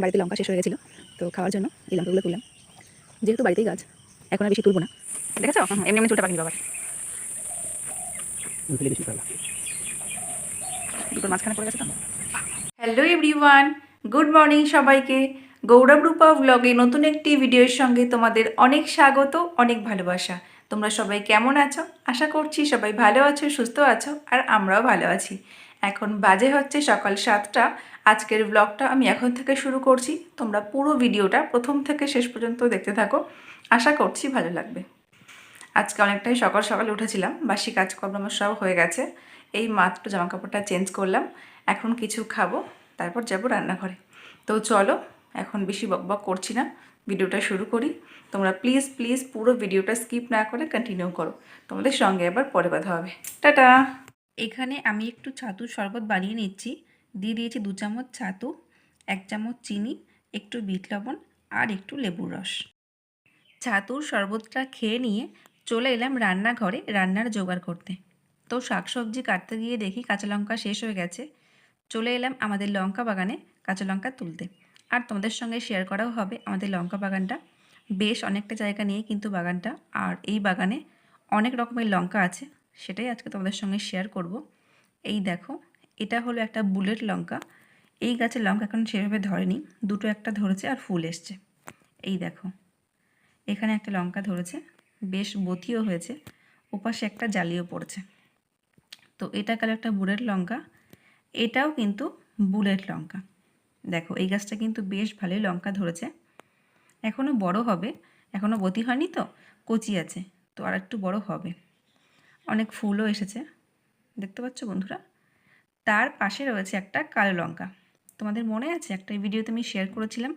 বাড়িতে লঙ্কা শেষ হয়ে গেছিল তো খাওয়ার জন্য এই লঙ্কাগুলো তুললাম। যেহেতু বাড়িতেই গাছ এখন আর বেশি তুলবো না। দেখেছ? এমনি এমনি চুলটা পাকিনি বাবার ফেলে দিচ্ছি তাহলে দুটোর মাঝখানে পড়ে গেছে তো? হ্যালো এভরিওয়ান গুড মর্নিং সবাইকে। গৌরব রূপা ব্লগে নতুন একটি ভিডিওর সঙ্গে তোমাদের অনেক স্বাগত অনেক ভালোবাসা। তোমরা সবাই কেমন আছো? আশা করছি সবাই ভালো আছো সুস্থ আছো আর আমরাও ভালো আছি। এখন বাজে হচ্ছে সকাল সাতটা। আজকের ব্লগটা আমি এখন থেকে শুরু করছি। তোমরা পুরো ভিডিওটা প্রথম থেকে শেষ পর্যন্ত দেখতে থাকো। আশা করছি ভালো লাগবে। আজকে অনেকটাই সকাল সকাল উঠেছিলাম। বাসি কাজকর্ম আমার সব হয়ে গেছে। এই মাত্র জামা কাপড়টা চেঞ্জ করলাম। এখন কিছু খাব, তারপর যাব রান্নাঘরে। তো চলো, এখন বেশি বকবক করছি না। ভিডিওটা শুরু করি। তোমরা প্লিজ প্লিজ পুরো ভিডিওটা স্কিপ না করে কন্টিনিউ করো। তোমাদের সঙ্গে আবার পরে কথা হবে। টাটা! এখানে আমি একটু ছাতুর শরবত বানিয়ে নিচ্ছি। দিয়ে দিয়েছি দু চামচ ছাতু, এক চামচ চিনি, একটু বিট লবণ আর একটু লেবুর রস। ছাতুর শরবতটা খেয়ে নিয়ে চলে এলাম রান্নাঘরে রান্নার জোগাড় করতে। তো শাকসবজি কাটতে গিয়ে দেখি কাঁচা লঙ্কা শেষ হয়ে গেছে। চলে এলাম আমাদের লঙ্কা বাগানে কাঁচা লঙ্কা তুলতে। আর তোমাদের সঙ্গে শেয়ার করাও হবে আমাদের লঙ্কা বাগানটা। বেশ অনেকটা জায়গা নিয়ে কিন্তু বাগানটা। আর এই বাগানে অনেক রকমের লঙ্কা আছে। সেটাই আজকে তোমাদের সঙ্গে শেয়ার করব। এই দেখো, এটা হলো একটা বুলেট লঙ্কা। এই গাছের লঙ্কা এখন সেভাবে ধরেনি, দুটো একটা ধরেছে আর ফুল এসছে। এই দেখো, এখানে একটা লঙ্কা ধরেছে, বেশ বতিও হয়েছে, ওপাশে একটা জালিও পড়ছে। তো এটা গেল একটা বুলেট লঙ্কা, এটাও কিন্তু বুলেট লঙ্কা। দেখো, এই গাছটা কিন্তু বেশ ভালোই লঙ্কা ধরেছে। এখনও বড় হবে এখনও বতি হয়নি তো, কচি আছে, তো আর একটু বড় হবে। অনেক ফুলও এসেছে। দেখতে পাচ্ছ বন্ধুরা? তার পাশে রয়েছে একটা কালো লঙ্কা। তোমাদের মনে আছে? একটা ভিডিওতে আমি শেয়ার করেছিলাম।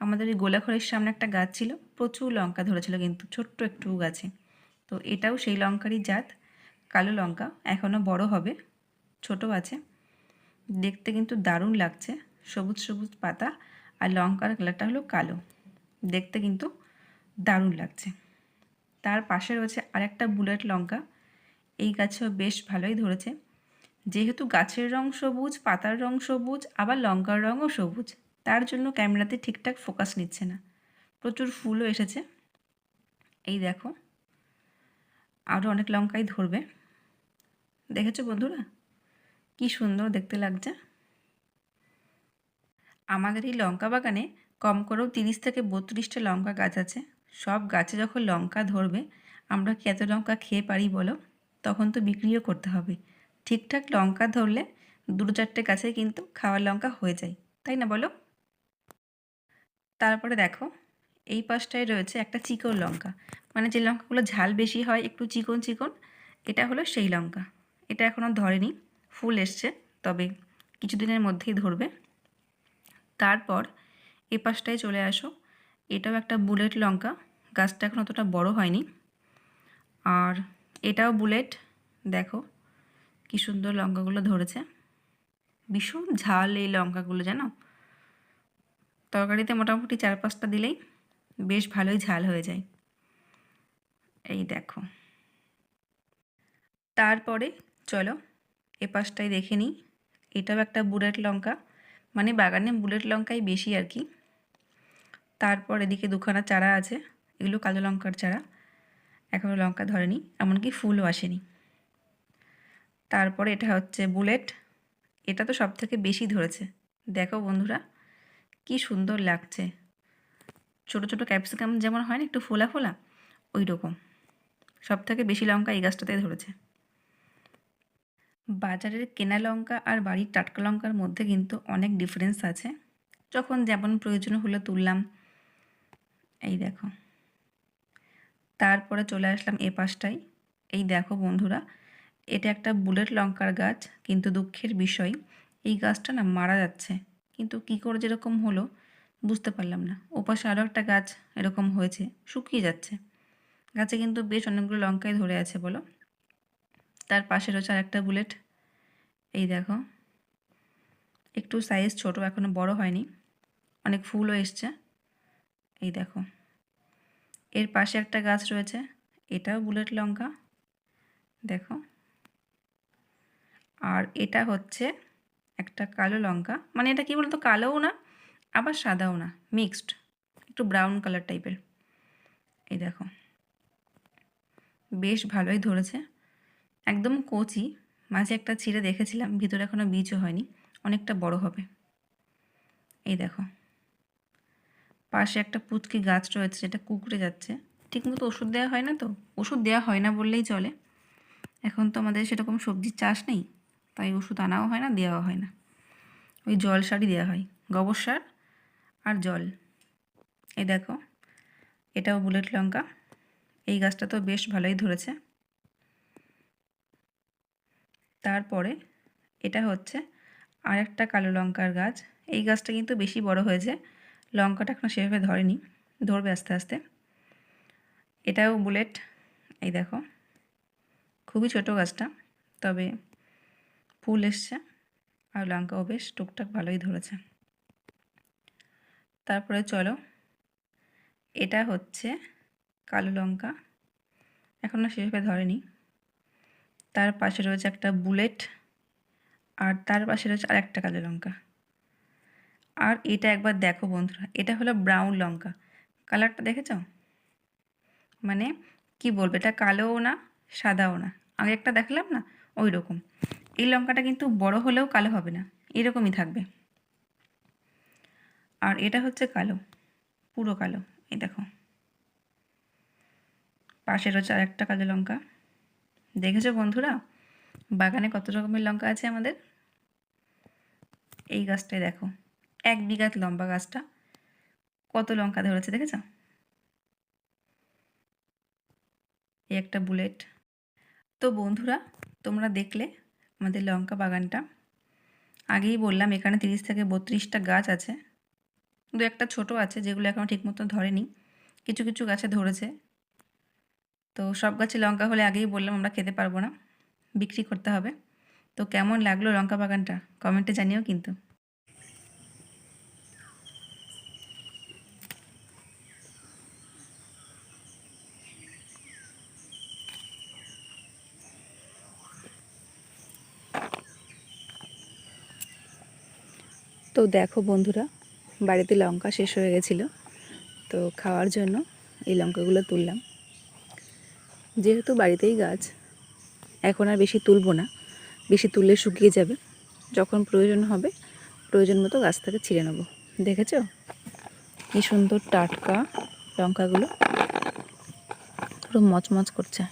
আমাদের এই গোলাঘরের সামনে একটা গাছ ছিল। প্রচুর লঙ্কা ধরেছিল কিন্তু ছোট্ট একটু গাছে। তো এটাও সেই লঙ্কারই জাত। কালো লঙ্কা এখনও বড় হবে, ছোট আছে। দেখতে কিন্তু দারুণ লাগছে। সবুজ সবুজ পাতা আর লঙ্কার কালারটা হলো কালো। দেখতে কিন্তু দারুণ লাগছে। তার পাশে রয়েছে আরেকটা বুলেট লঙ্কা। এই গাছেও বেশ ভালোই ধরেছে। যেহেতু গাছের রং সবুজ, পাতার রং সবুজ, আবার লঙ্কার রঙও সবুজ, তার জন্য ক্যামেরাতে ঠিকঠাক ফোকাস নিচ্ছে না। প্রচুর ফুলও এসেছে। এই দেখো আরও অনেক লঙ্কাই ধরবে। দেখেছ বন্ধুরা? কি সুন্দর দেখতে লাগছে। আমাদের এই লঙ্কা বাগানে কম করেও তিরিশ থেকে বত্রিশটা লঙ্কা গাছ আছে। সব গাছে যখন লঙ্কা ধরবে, আমরা কি এত লঙ্কা খেয়ে পারি বলো? তখন তো বিক্রিও করতে হবে। ঠিকঠাক লঙ্কা ধরলে দুটো চারটে গাছে কিন্তু খাওয়ার লঙ্কা হয়ে যায়, তাই না বলো? তারপরে দেখো, এই পাশটায় রয়েছে একটা চিকন লঙ্কা। মানে যে লঙ্কাগুলো ঝাল বেশি হয়, একটু চিকন চিকন, এটা হলো সেই লঙ্কা। এটা এখনও ধরেনি, ফুল এসছে, তবে কিছুদিনের মধ্যেই ধরবে। তারপর এ পাশটায় চলে আসো, এটাও একটা বুলেট লঙ্কা, গাছটা এখন অতটা বড় হয়নি। আর এটাও বুলেট, দেখো কি সুন্দর লঙ্কাগুলো ধরেছে। ভীষণ ঝাল এই লঙ্কাগুলো, জানো? তরকারিতে মোটামুটি চার পাঁচটা দিলেই বেশ ভালোই ঝাল হয়ে যায়। এই দেখো। তারপরে চলো এ পাশটাই দেখে নিই। এটাও একটা বুলেট লঙ্কা মানে বাগানে বুলেট লঙ্কাই বেশি আর কি। তারপর এদিকে দুখানা চারা আছে, এগুলো কালো লঙ্কার চারা। এখনও লঙ্কা ধরেনি, এমনকি ফুলও আসেনি। তারপরে এটা হচ্ছে বুলেট। এটা তো সব থেকে বেশি ধরেছে। দেখো বন্ধুরা, কি সুন্দর লাগছে। ছোট ছোট ক্যাপসিকাম যেমন হয় না, একটু ফোলা ফোলা ওই রকম সব থেকে বেশি লঙ্কা এই গাছটাতে ধরেছে। বাজারের কেনা লঙ্কা আর বাড়ির টাটকা লঙ্কার মধ্যে কিন্তু অনেক ডিফারেন্স আছে। যখন যেমন প্রয়োজন হলো তুললাম। এই দেখো। তারপরে চলে আসলাম এ পাশটায়। এই দেখো বন্ধুরা, এটা একটা বুলেট লঙ্কার গাছ, কিন্তু দুঃখের বিষয়, এই গাছটা না মারা যাচ্ছে। কিন্তু কী করে যেরকম হলো, বুঝতে পারলাম না। ওপাশে আরও একটা গাছ এরকম হয়েছে, শুকিয়ে যাচ্ছে। গাছে কিন্তু বেশ অনেকগুলো লঙ্কায় ধরে আছে বলো। তার পাশে রয়েছে আরেকটা বুলেট। এই দেখো, একটু সাইজ ছোট এখনও বড় হয়নি। অনেক ফুলও এসছে। এই দেখো। এর পাশে একটা গাছ রয়েছে। এটাও বুলেট লঙ্কা। দেখো। আর এটা হচ্ছে একটা কালো লঙ্কা। মানে এটা কি বলতো? কালোও না, আবার সাদাও না। মিক্সড। একটু ব্রাউন কালার টাইপের। এই দেখো। বেশ ভালোই ধরেছে। একদম কচি। মাঝে একটা ছিঁড়ে দেখেছিলাম, ভিতরে এখনও বীজও হয়নি। অনেকটা বড় হবে। এই দেখো। পাশে একটা পুচকি গাছ রয়েছে যেটা কুকড়ে যাচ্ছে। ঠিকমতো ওষুধ দেওয়া হয় না তো? ওষুধ দেওয়া হয় না বললেই চলে। এখন তো আমাদের সেরকম সবজির চাষ নেই, তাই ওষুধ আনাও হয় না, দেওয়াও হয় না। ওই জল সারই দেওয়া হয়, গোবর সার আর জল। এই দেখো, এটাও বুলেট লঙ্কা। এই গাছটা তো বেশ ভালোই ধরেছে। তারপরে এটা হচ্ছে আর একটা কালো লঙ্কার গাছ। এই গাছটা কিন্তু বেশি বড় হয়েছে। লঙ্কাটা এখনও সেভাবে ধরেনি, ধরবে আস্তে আস্তে। এটাও বুলেট, এই দেখো। খুবই ছোট গাছটা, তবে ফুল এসছে আর লঙ্কাও বেশ টুকটাক ভালোই ধরেছে। তারপরে চলো, এটা হচ্ছে কালো লঙ্কা এখনও সেভাবে ধরেনি। তার পাশে রয়েছে একটা বুলেট, আর তার পাশে রয়েছে আরেকটা কালো লঙ্কা। আর এটা একবার দেখো বন্ধুরা, এটা হলো ব্রাউন লঙ্কা। কালারটা দেখেছ? মানে কি বলব, এটা কালোও না, সাদাও না। আগে একটা দেখালাম না ওই রকম এই লঙ্কাটা কিন্তু বড় হলেও কালো হবে না, এরকমই থাকবে। আর এটা হচ্ছে কালো, পুরো কালো, এই দেখো। পাশে রয়েছে আর একটা কালো লঙ্কা। দেখেছ বন্ধুরা? বাগানে কত রকমের লঙ্কা আছে আমাদের? এই গাছটাই দেখো। এক বিঘাত লম্বা গাছটা। কত লঙ্কা ধরেছে দেখেছ? এই একটা বুলেট। তো বন্ধুরা, তোমরা দেখলে আমাদের লঙ্কা বাগানটা। আগেই বললাম এখানে তিরিশ থেকে বত্রিশটা গাছ আছে। দু একটা ছোট আছে যেগুলো এখনও ঠিকমতো ধরেনি। কিছু কিছু গাছে ধরেছে। তো সব গাছে লঙ্কা হলে আগেই বললাম আমরা খেতে পারব না। বিক্রি করতে হবে। তো কেমন লাগল লঙ্কা বাগানটা? কমেন্টে জানিও কিন্তু। তো দেখো বন্ধুরা, বাড়িতে লঙ্কা শেষ হয়ে গেছিল। তো খাওয়ার জন্য এই লঙ্কাগুলো তুললাম। যেহেতু বাড়িতেই গাছ, এখন আর বেশি তুলবো না। বেশি তুললে শুকিয়ে যাবে। যখন প্রয়োজন হবে, প্রয়োজন মতো গাছ থেকে ছিঁড়ে নেব। দেখেছ? কি সুন্দর টাটকা লঙ্কাগুলো। পুরো মচমচ করছে।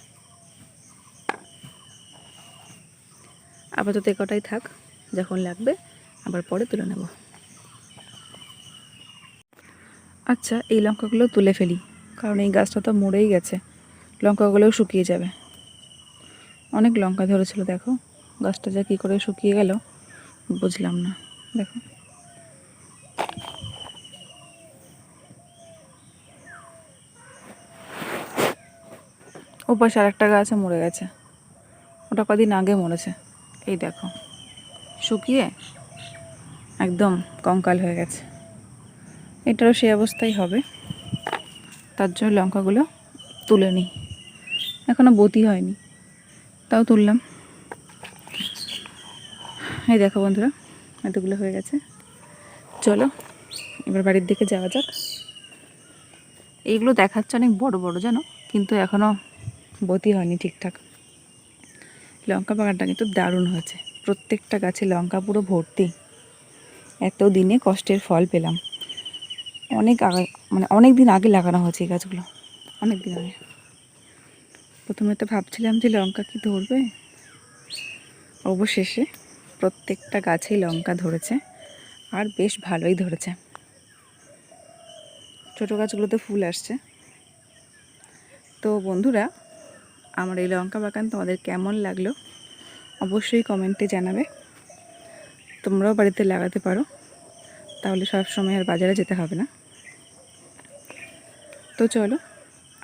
আপাতত কটাই থাক, যখন লাগবে আবার পরে তুলে নেব। আচ্ছা এই লঙ্কাগুলো তুলে ফেলি, কারণ এই গাছটা তো মরেই গেছে। লঙ্কাগুলোও শুকিয়ে যাবে। অনেক লঙ্কা ধরেছিল, দেখো। গাছটা যা কী করে শুকিয়ে গেল, বুঝলাম না। দেখো। ওপাশে আরেকটা গাছে মরে গেছে। ওটা কদিন আগে মরেছে। এই দেখো। শুকিয়ে একদম কঙ্কাল হয়ে গেছে। এটারও সেই অবস্থাই হবে। তার জন্য লঙ্কাগুলো তুলে নিই। এখনও বতি হয়নি। তাও তুললাম। এই দেখো বন্ধুরা, এতগুলো হয়ে গেছে। চলো, এবার বাড়ির দিকে যাওয়া যাক। এইগুলো দেখাচ্ছে অনেক বড় বড়, জানো? কিন্তু এখনও বতি হয়নি ঠিকঠাক। লঙ্কা বাগানটা কিন্তু দারুণ হয়েছে। প্রত্যেকটা গাছে লঙ্কা পুরো ভর্তি। এত দিনে কষ্টের ফল পেলাম। অনেক আগে মানে অনেক দিন আগে লাগানো হয়েছে এই গাছগুলো। অনেক দিন আগে। প্রথমে তো ভাবছিলাম যে লঙ্কা কি ধরবে? অবশেষে প্রত্যেকটা গাছেই লঙ্কা ধরেছে, আর বেশ ভালোই ধরেছে। ছোটো গাছগুলোতে ফুল আসছে। তো বন্ধুরা, আমার এই লঙ্কা বাগান তোমাদের কেমন লাগল? অবশ্যই কমেন্টে জানাবে। তোমরাও বাড়িতে লাগাতে পারো। তাহলে সব সময় আর বাজারে যেতে হবে না। তো চলো,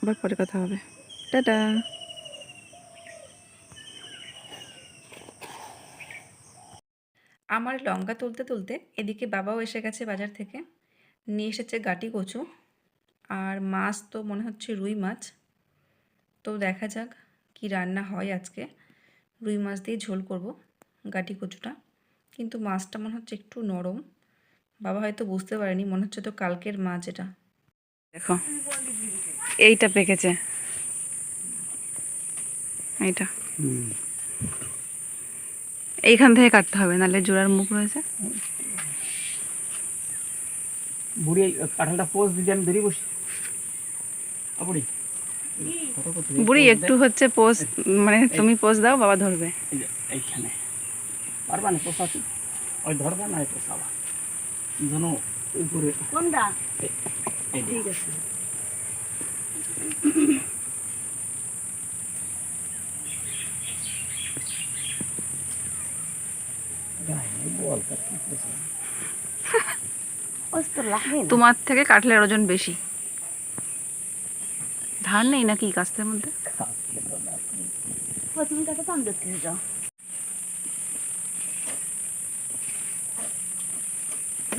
আবার পরে কথা হবে। টাটা। আমার লঙ্কা তুলতে তুলতে এদিকে বাবাও এসে গেছে বাজার থেকে। নিয়ে এসেছে গাটি কচু আর মাছ তো মনে হচ্ছে রুই মাছ। তো দেখা যাক কি রান্না হয় আজকে। রুই মাছ দিয়ে ঝোল করব গাটি কচুটা। কিন্তু মাছটা মনে হচ্ছে একটু নরম। বাবা হয়তো বুঝতে পারেনি মনে হচ্ছে তো কালকের মাছ এটা। দেখো এইটা পেকেছে। এইটা। এইখান থেকে কাটতে হবে নাহলে জোড়ার মুখ রয়েছে। বুড়ি কাঁঠালটা পোজ দিদি আমি ধরি বসি বুড়ি। বুড়ি একটু হচ্ছে পোজ মানে তুমি পোজ দাও বাবা ধরবে। এইখানে। পারবা না পোষাতে? ওই ধরবা না পোষাবা। যেন উপরে কোনটা। ঠিক আছে। তো তোমার থেকে কাটলের ওজন বেশি। ধান নেই নাকি কাস্তের মধ্যে? তুমি কাছে পান দেখতে যাও?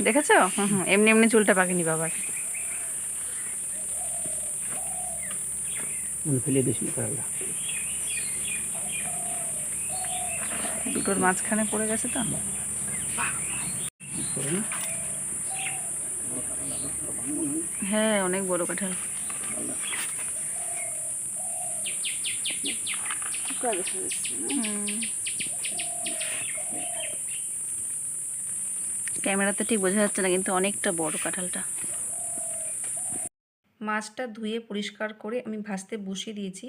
দেখেছ? হুম হুম এমনি এমনি চুলটা পাকেনি বাবার। ফেলে দিস দুটোর মাঝখানে পড়ে গেছে তো? হ্যাঁ অনেক বড় কাঁঠাল। করে ফেলেছি না? ক্যামেরাতে ঠিক বোঝা যাচ্ছে না, কিন্তু অনেকটা বড় কাঁঠালটা। মাছটা ধুয়ে পরিষ্কার করে আমি ভাজতে বসিয়ে দিয়েছি।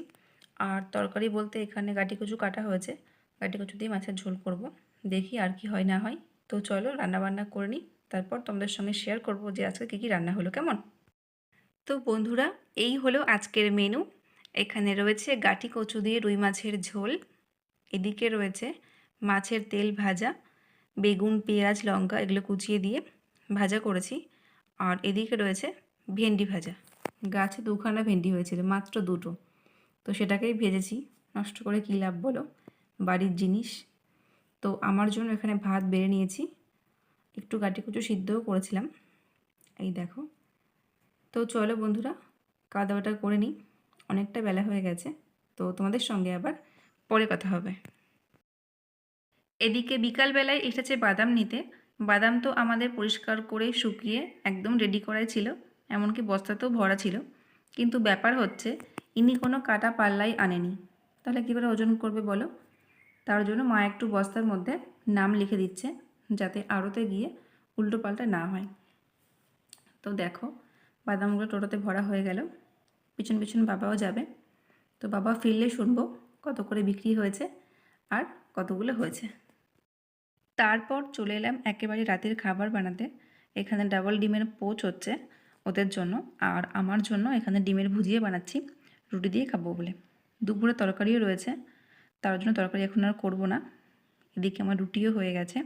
আর তরকারি বলতে এখানে গাটি কচু কাটা হয়েছে। গাটি কচু দিয়ে মাছের ঝোল করব। দেখি আর কি হয় না হয়। তো চলো রান্না বান্না করে নিই। তারপর তোমাদের সঙ্গে শেয়ার করব যে আজকে কী কী রান্না হলো, কেমন? তো বন্ধুরা, এই হলো আজকের মেনু এখানে রয়েছে গাটি কচু দিয়ে রুই মাছের ঝোল। এদিকে রয়েছে মাছের তেল ভাজা। বেগুন, পেঁয়াজ, লঙ্কা এগুলো কুচিয়ে দিয়ে ভাজা করেছি। আর এদিকে রয়েছে ভেন্ডি ভাজা। গাছে দুখানা ভেন্ডি হয়েছিল, মাত্র দুটো। তো সেটাকেই ভেজেছি। নষ্ট করে কী লাভ বলো? বাড়ির জিনিস। তো আমার জন্য এখানে ভাত বেড়ে নিয়েছি। একটু গাটি কুচু সিদ্ধও করেছিলাম। এই দেখো। তো চলো বন্ধুরা খাওয়া দাওয়াটা করে নিই। অনেকটা বেলা হয়ে গেছে। তো তোমাদের সঙ্গে আবার পরে কথা হবে। এদিকে বিকালবেলায় এসেছে বাদাম নিতে। বাদাম তো আমাদের পরিষ্কার করে শুকিয়ে একদম রেডি করাই ছিল, এমনকি বস্তাতেও ভরা ছিল। কিন্তু ব্যাপার হচ্ছে, ইনি কোনো কাটা পাল্লাই আনেনি। তাহলে কী করে ওজন করবে বলো? তার জন্য মা একটু বস্তার মধ্যে নাম লিখে দিচ্ছে, যাতে আড়তে গিয়ে উল্টো পাল্টা না হয়। তো দেখো, বাদামগুলো টোটোতে ভরা হয়ে গেল। পিছন পিছন বাবাও যাবে। তো বাবা ফিরলে শুনব কত করে বিক্রি হয়েছে আর কতগুলো হয়েছে। তারপর চলে এলাম একেবারে রাতের খাবার বানাতে। এখানে ডাবল ডিমের পোচ হচ্ছে ওদের জন্য। আর আমার জন্য এখানে ডিমের ভুজিয়ে বানাচ্ছি, রুটি দিয়ে খাব বলে। দুপুরে তরকারিও রয়েছে, তার জন্য তরকারি এখন আর করব না। এদিকে আমার রুটিও হয়ে গেছে,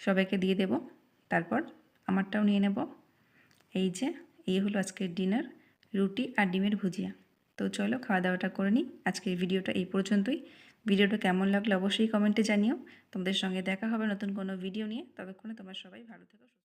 সবাইকে দিয়ে দেব। তারপর আমারটাও নিয়ে নেব। এই যে, এই হলো আজকের ডিনার রুটি আর ডিমের ভুজিয়া। তো চলো খাওয়া দাওয়াটা করে নিই। আজকের ভিডিওটা এই পর্যন্তই। ভিডিওটা কেমন লাগল অবশ্যই কমেন্টে জানিও তোমাদের সঙ্গে দেখা হবে নতুন কোনো ভিডিও নিয়ে ততক্ষণে তোমার সবাই ভালো থেকো।